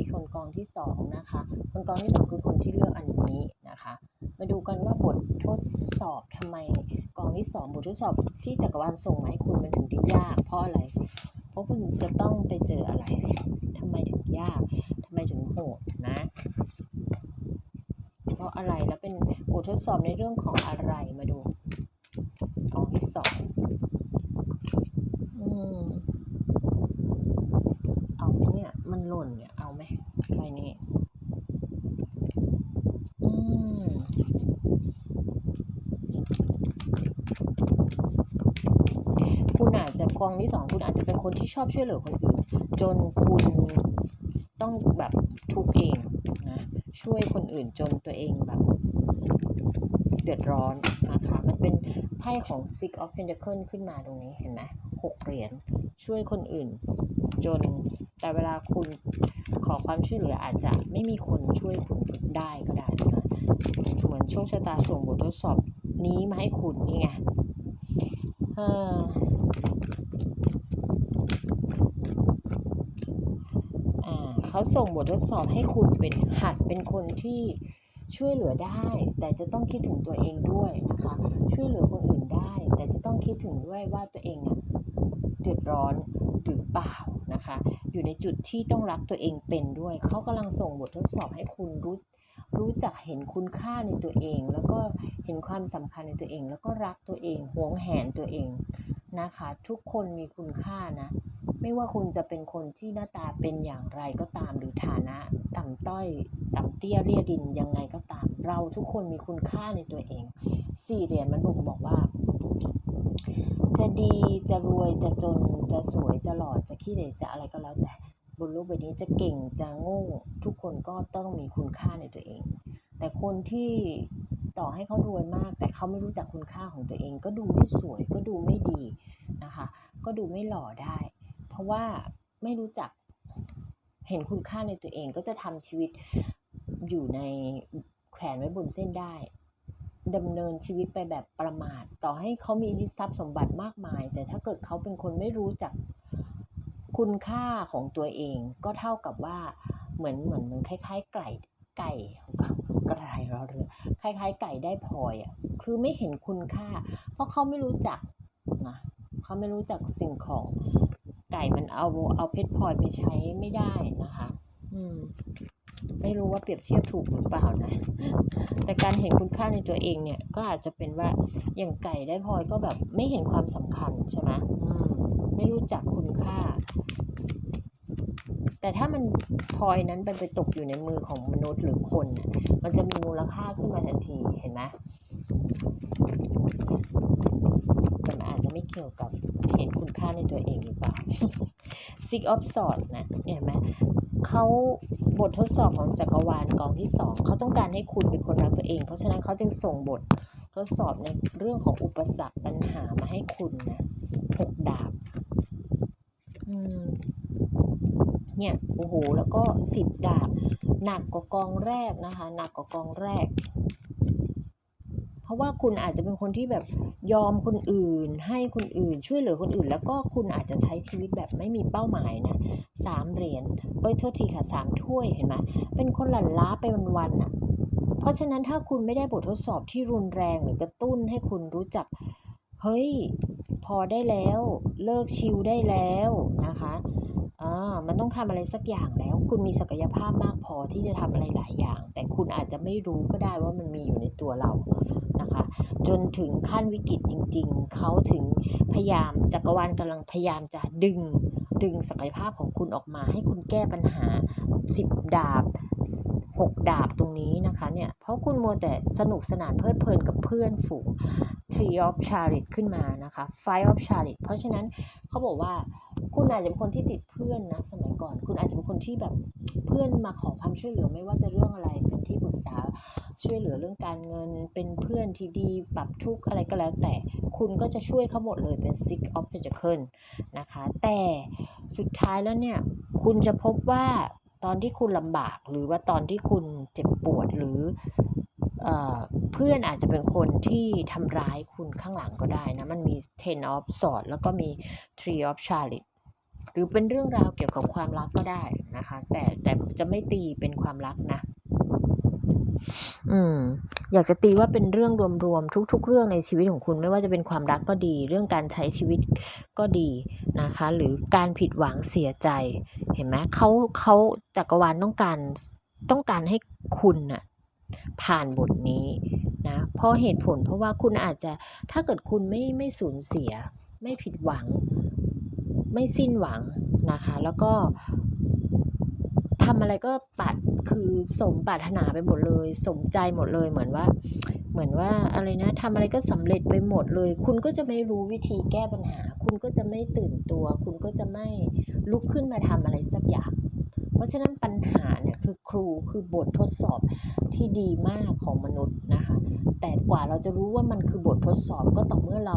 ีคนกองที่สองนะคะ คนกองที่สองคือคนที่เลือกอันนี้นะคะ มาดูกันว่าบททดสอบทำไมกองที่สองบททดสอบที่จักรวาลส่งมาให้คุณมันถึงได้ยาก เพราะอะไร เพราะคุณจะต้องไปเจออะไรทำไมถึงยากทำไมถึงโหดนะ เพราะอะไรแล้วเป็นบททดสอบในเรื่องของอะไรมาดูกองที่สองอืมเอาไหมเนี่ย มันหล่นเนี่ย ใบนี้คุณอาจจะกองที่สองคุณอาจจะเป็นคนที่ชอบช่วยเหลือคนอื่น จนคุณต้องแบบทุกเองนะช่วยคนอื่นจนตัวเองแบบเดือดร้อนนะคะมันเป็นไพ่ของ Six of Pentacles ขึ้นมาตรงนี้เห็นไหมหกเหรียญช่วยคนอื่นจน แต่เวลาคุณขอความช่วยเหลืออาจจะไม่มีคนช่วยคุณได้ก็ได้นะเหมือนโชคชะตาส่งบททดสอบนี้มาให้คุณนี่ไงเอออ่าเขาส่งบททดสอบให้คุณเป็นหัดเป็นคนที่ช่วยเหลือได้ แต่จะต้องคิดถึงตัวเองด้วยนะคะ ช่วยเหลือคนอื่นได้ แต่จะต้องคิดถึงด้วยว่าตัวเองอะเดือดร้อน หรือเปล่านะคะ อยู่ในจุดที่ต้องรักตัวเองเป็นด้วย เขากำลังส่งบททดสอบให้คุณรู้รู้จักเห็นคุณค่าในตัวเอง แล้วก็เห็นความสำคัญในตัวเอง แล้วก็รักตัวเองหวงแหนตัวเองนะคะ ทุกคนมีคุณค่านะ ไม่ว่าคุณจะเป็นคนที่หน้าตาเป็นอย่างไรก็ตามหรือฐานะ ต่ำต้อย ต่ำเตี้ยเรียดินยังไงก็ตาม เราทุกคนมีคุณค่าในตัวเองสี่เหรียญมันบ่งบอกว่า ดีจะรวยจะจนจะสวยจะหล่อจะขี้เหร่จะอะไรก็แล้วแต่บนโลกใบนี้จะเก่งจะโง่ทุกคนก็ต้องมีคุณค่าในตัวเอง แต่คนที่ต่อให้เขารวยมาก แต่เขาไม่รู้จักคุณค่าของตัวเอง ก็ดูไม่สวยก็ดูไม่ดีนะคะ ก็ดูไม่หล่อได้ เพราะว่าไม่รู้จักเห็นคุณค่าในตัวเองก็จะทำชีวิตอยู่ในแขวนไว้บนเส้นได้ ดำเนินชีวิตไปแบบประมาท ต่อให้เขามีทรัพย์สมบัติมากมาย แต่ถ้าเกิดเขาเป็นคนไม่รู้จักคุณค่าของตัวเอง ก็เท่ากับว่าเหมือนเหมือนเหมือนคล้ายๆไก่ไก่กระไรเราเรือคล้ายๆ ไก่ได้พลอยอะคือไม่เห็นคุณค่า เพราะเขาไม่รู้จักนะเขาไม่รู้จักสิ่งของไก่มันเอาเอาเพชรพลอยไปใช้ไม่ได้นะคะ อืม ไม่รู้ว่าเปรียบเทียบถูกหรือเปล่านะ แต่การเห็นคุณค่าในตัวเองเนี่ยก็อาจจะเป็นว่าอย่างไก่ได้พลอยก็แบบไม่เห็นความสำคัญใช่ไหมมไม่รู้จักคุณค่า แต่ถ้ามันพลอยนั้นมันไปตกอยู่ในมือของมนุษย์หรือคนน่ะมันจะมีมูลค่าขึ้นมาทันทีเห็นไหมแต่มันอาจจะไม่เกี่ยวกับเห็นคุณค่าในตัวเองหรือเปล่า Six of Swords นะเห็นไหม เขาบททดสอบของจักรวาลกองที่สองเขาต้องการให้คุณเป็นคนรักตัวเอง เพราะฉะนั้นเขาจึงส่งบททดสอบในเรื่องของอุปสรรคปัญหามาให้คุณนะหกดาบเนี่ยโอ้โหแล้วก็สิบดาบหนักกว่ากองแรกนะคะ หนักกว่ากองแรก เพราะว่าคุณอาจจะเป็นคนที่แบบยอมคนอื่น ให้คนอื่น ช่วยเหลือคนอื่น แล้วก็คุณอาจจะใช้ชีวิตแบบไม่มีเป้าหมายนะ สามเหรียญเอ้ยโทษทีค่ะสามถ้วยเห็นไหมเป็นคนหลั่นล้าไปวันๆอะ เพราะฉะนั้นถ้าคุณไม่ได้บททดสอบที่รุนแรงหรือกระตุ้นให้คุณรู้จัก เฮ้ย พอได้แล้ว เลิกชิลได้แล้วนะคะอ่ามันต้องทำอะไรสักอย่างแล้ว คุณมีศักยภาพมากพอที่จะทำอะไรหลายอย่าง แต่คุณอาจจะไม่รู้ก็ได้ว่ามันมีอยู่ในตัวเรา นะคะ จนถึงขั้นวิกฤตจริง ๆ เขาถึงพยายามจักรวาลกำลังพยายามจะดึงดึงศักยภาพของคุณออกมาให้คุณแก้ปัญหา 10 ดาบ 6 ดาบตรงนี้นะคะเนี่ยเพราะคุณมัวแต่สนุกสนานเพลิดเพลินกับเพื่อนฝูง Tree of Charit ขึ้นมานะคะ Five of Charit เพราะฉะนั้นเขาบอกว่าคุณอาจจะเป็นคนที่ติดเพื่อนนะสมัยก่อน คุณอาจจะเป็นคนที่แบบเพื่อนมาขอความช่วยเหลือไม่ว่าจะเรื่องอะไรเป็นที่ปรึกษา ช่วยเหลือเรื่องการเงิน เป็นเพื่อนที่ดีปรับทุกอะไรก็แล้ว แต่คุณก็จะช่วยเขาหมดเลยเป็น Six of Pentacles นะคะ แต่สุดท้ายแล้วเนี่ย คุณจะพบว่าตอนที่คุณลำบาก หรือว่าตอนที่คุณเจ็บปวดหรือเพื่อนอาจจะเป็นคนที่ทำร้ายคุณข้างหลังก็ได้นะ มันมี Ten of Swords แล้วก็มี Three of Chariot รือเป็นเรื่องราวเกี่ยวกับความรักก็ได้นะคะ แต่แต่จะไม่ตีเป็นความรักนะ อืม อยากจะตีว่าเป็นเรื่องรวมๆทุก ๆ เรื่องในชีวิตของคุณ ไม่ว่าจะเป็นความรักก็ดี เรื่องการใช้ชีวิตก็ดีนะคะ หรือการผิดหวังเสียใจ เห็นไหมเขาเขาจักรวาลต้องการต้องการให้คุณน่ะผ่านบทนี้นะเพราะเหตุผลเพราะว่าคุณอาจจะถ้าเกิดคุณไม่ไม่สูญเสีย ไม่ผิดหวัง ไม่สิ้นหวังนะคะ แล้วก็ ทำอะไรก็ปัดคือสมปรารถนาไปหมดเลย สมใจหมดเลยเหมือนว่า เหมือนว่าอะไรนะทำอะไรก็สำเร็จไปหมดเลย คุณก็จะไม่รู้วิธีแก้ปัญหา คุณก็จะไม่ตื่นตัว คุณก็จะไม่ลุกขึ้นมาทำอะไรสักอย่าง เพราะฉะนั้นปัญหาเนี่ยคือครูคือบททดสอบที่ดีมากของมนุษย์นะคะ แต่กว่าเราจะรู้ว่ามันคือบททดสอบก็ต่อเมื่อเรา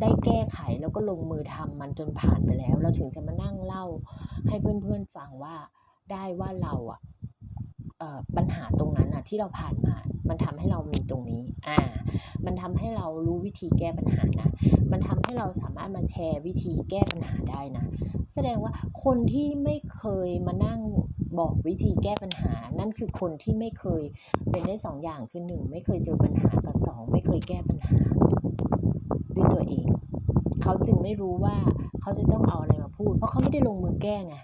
ได้แก้ไขแล้วก็ลงมือทำมันจนผ่านไปแล้ว เราถึงจะมานั่งเล่าให้เพื่อนๆฟังว่า ได้ว่าเราอะเอ่อปัญหาตรงนั้นอะที่เราผ่านมา มันทำให้เรามีตรงนี้อ่ามันทำให้เรารู้วิธีแก้ปัญหานะ มันทำให้เราสามารถมาแชร์วิธีแก้ปัญหาได้นะ แสดงว่าคนที่ไม่เคยมานั่งบอกวิธีแก้ปัญหา นั่นคือคนที่ไม่เคยเป็นได้สองอย่างคือหนึ่งไม่เคยเจอปัญหากับสองไม่เคยแก้ปัญหา ด้วยตัวเอง เขาจึงไม่รู้ว่าเขาจะต้องเอาอะไรมาพูด เพราะเขาไม่ได้ลงมือแก้ไง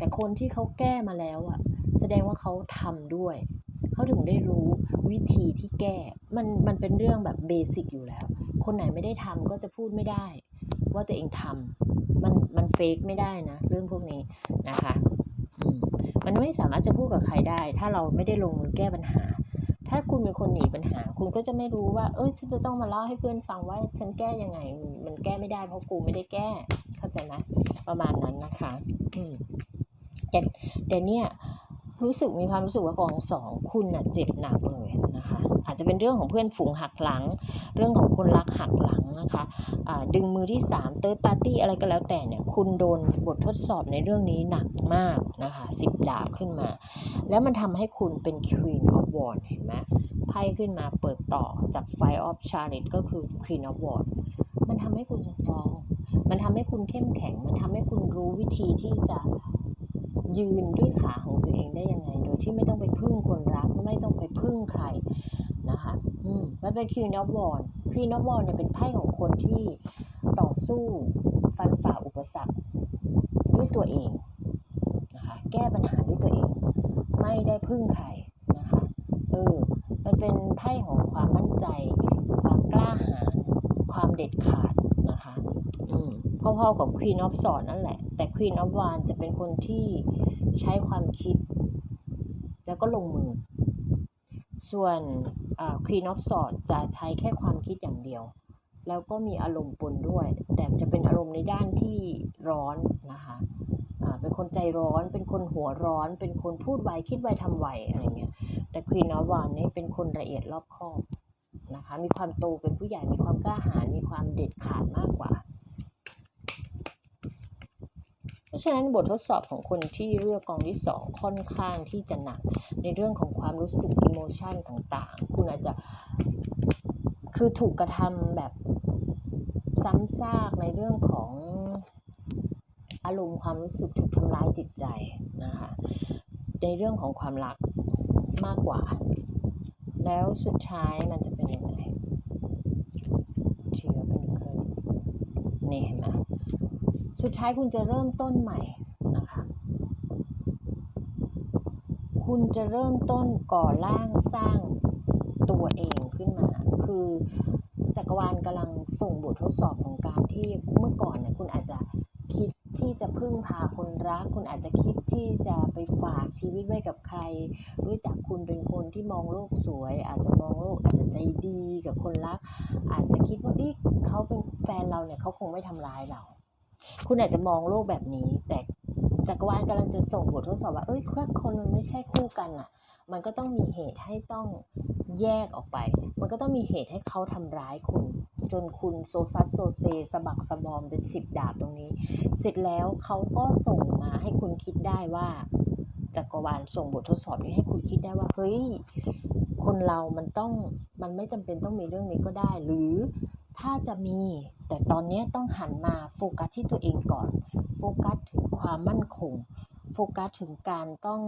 แต่คนที่เขาแก้มาแล้วอะแสดงว่าเขาทำด้วย เขาถึงได้รู้วิธีที่แก้ มันมันเป็นเรื่องแบบเบสิกอยู่แล้ว คนไหนไม่ได้ทำก็จะพูดไม่ได้ ว่าตัวเองทำมันมันเฟกไม่ได้นะ เรื่องพวกนี้นะคะมันไม่สามารถจะพูดกับใครได้ ถ้าเราไม่ได้ลงมือแก้ปัญหา ถ้าคุณเป็นคนหนีปัญหา คุณก็จะไม่รู้ว่า เอ้ยฉันจะต้องมาเล่าให้เพื่อนฟังว่าฉันแก้ยังไง มันมันแก้ไม่ได้เพราะกูไม่ได้แก้ เข้าใจไหมประมาณนั้นนะคะ อืม แต่แต่เนี่ยรู้สึกมีความรู้สึกว่ากองสองคุณน่ะเจ็บหนักเลยนะคะ อาจจะเป็นเรื่องของเพื่อนฝูงหักหลัง เรื่องของคนรักหักหลังนะคะอ่าดึงมือที่สามเติร์ดปาร์ตี้อะไรก็แล้วแต่เนี่ยคุณโดนบททดสอบในเรื่องนี้หนักมากนะคะสิบดาบขึ้นมา แล้วมันทำให้คุณเป็น Queen of w a n d เห็นไหมไพ่ขึ้นมาเปิดต่อจาก Five of Chariot ก็คือ Queen of w a n d มันทำให้คุณสตรอง มันทำให้คุณเข้มแข็ง มันทำให้คุณรู้วิธีที่จะ ยืนด้วยขาของตัวเองได้ยังไง โดยที่ไม่ต้องไปพึ่งคนรัก ไม่ต้องไปพึ่งใครนะคะอืมมันเป็น Queen of Wands Queen of Wands เนี่ยเป็นไพ่ของคนที่ต่อสู้ฟันฝ่าอุปสรรคด้วยตัวเองนะคะแก้ปัญหาด้วยตัวเอง ไม่ได้พึ่งใครนะคะเออมันเป็นไพ่ของความมั่นใจ ความกล้าหาญความเด็ดขาดนะคะอืมพอๆกับ Queen of Swords นั่นแหละ แต่ Queen of Wands จะเป็นคนที่ใช้ความคิด แล้วก็ลงมือ ส่วนอ่า Queen of Swords จะใช้แค่ความคิดอย่างเดียว แล้วก็มีอารมณ์ปนด้วย แต่จะเป็นอารมณ์ในด้านที่ร้อนนะคะเป็นคนใจร้อน เป็นคนหัวร้อน เป็นคนพูดไวคิดไวทำไวอะไรเงี้ย แต่ Queen of Wands นี่เป็นคนละเอียดรอบคอบนะคะ มีความโตเป็นผู้ใหญ่ มีความกล้าหาญ มีความเด็ดขาดมากกว่า เพราะฉะนั้นบททดสอบของคนที่เลือกกองที่สองค่อนข้างที่จะหนัก ในเรื่องของความรู้สึกอิโมชันต่างๆ คุณอาจจะคือถูกกระทำแบบซ้ำซากในเรื่องของอารมณ์ความรู้สึกถูกทำร้ายจิตใจนะคะในเรื่องของความรักมากกว่า แล้วสุดท้ายมันจะเป็นยังไงเทียบเป็นเกินนี่เห็นไหม สุดท้ายคุณจะเริ่มต้นใหม่นะคะ คุณจะเริ่มต้นก่อร่างสร้างตัวเองขึ้นมา คือจักรวาลกำลังส่งบททดสอบของการที่เมื่อก่อนเนี่ยคุณอาจจะคิดที่จะพึ่งพาคนรัก คุณอาจจะคิดที่จะไปฝากชีวิตไว้กับใคร รู้จักคุณเป็นคนที่มองโลกสวย อาจจะมองโลกอาจจะใจดีกับคนรัก อาจจะคิดว่าเอ๊ะเขาเป็นแฟนเราเนี่ยเขาคงไม่ทำร้ายเรา คุณอาจจะมองโลกแบบนี้ แต่จักรวาลกำลังจะส่งบททดสอบว่า เอ้ยถ้าคนมันไม่ใช่คู่กันอะมันก็ต้องมีเหตุให้ต้องแยกออกไป มันก็ต้องมีเหตุให้เขาทำร้ายคุณ จนคุณโซซัสโซเซสะบักสะบอมเป็นสิบดาบตรงนี้ เสร็จแล้วเขาก็ส่งมาให้คุณคิดได้ว่าจักรวาลส่งบททดสอบนี้ให้คุณคิดได้ว่าเฮ้ยคนเรามันต้องมันไม่จำเป็นต้องมีเรื่องนี้ก็ได้ หรือถ้าจะมี แต่ตอนนี้ต้องหันมาโฟกัสที่ตัวเองก่อน โฟกัสถึงความมั่นคง โฟกัสถึงการต้อง